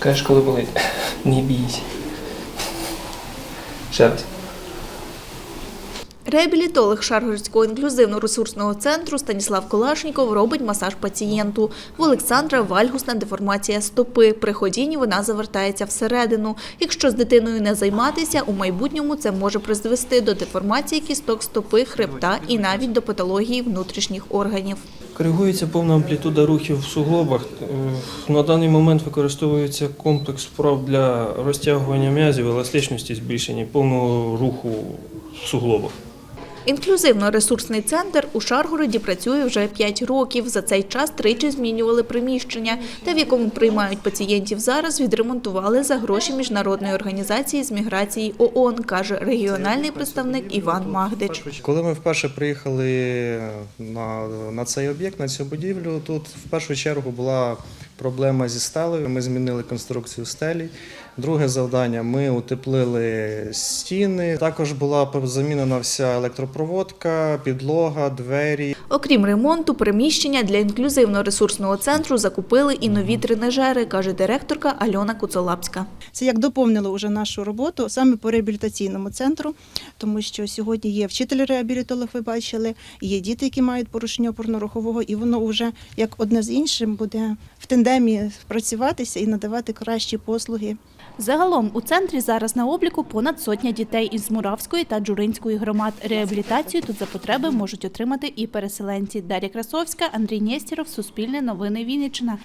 Скажеш, коли болить. Не бійся. Ще раз. Реабілітолог Шаргородського інклюзивно-ресурсного центру Станіслав Колашніков робить масаж пацієнту. В Олександра вальгусна деформація стопи. При ходінні вона завертається всередину. Якщо з дитиною не займатися, у майбутньому це може призвести до деформації кісток стопи, хребта і навіть до патології внутрішніх органів. Коригується повна амплітуда рухів в суглобах. Е, На даний момент використовується комплекс вправ для розтягування м'язів, еластичності збільшення, повного руху в суглобах. Інклюзивно-ресурсний центр у Шаргороді працює вже 5 років. За цей час тричі змінювали приміщення, те, в якому приймають пацієнтів зараз, відремонтували за гроші міжнародної організації з міграції ООН, каже регіональний представник Іван Магдич. Коли ми вперше приїхали на, на цей об'єкт, на цю будівлю, тут в першу чергу була проблема зі стелею. Ми змінили конструкцію стелі. Друге завдання ми утеплили стіни. Також була замінена вся електропроводка, підлога, двері. Окрім ремонту, приміщення для інклюзивно-ресурсного центру закупили і нові тренажери, каже директорка Альона Куцолапська. Це як доповнило вже нашу роботу саме по реабілітаційному центру, тому що сьогодні є вчитель-реабілітолог, ви бачили, є діти, які мають порушення опорно-рухового, і воно вже як одне з іншим буде в тандемі працюватися і надавати кращі послуги. Загалом у центрі зараз на обліку понад сотня дітей із Муравської та Джуринської громад. Реабілітацію тут за потреби можуть отримати і переселенці. Дар'я Красовська, Андрій Нєстєров, Суспільне новини Вінниччина.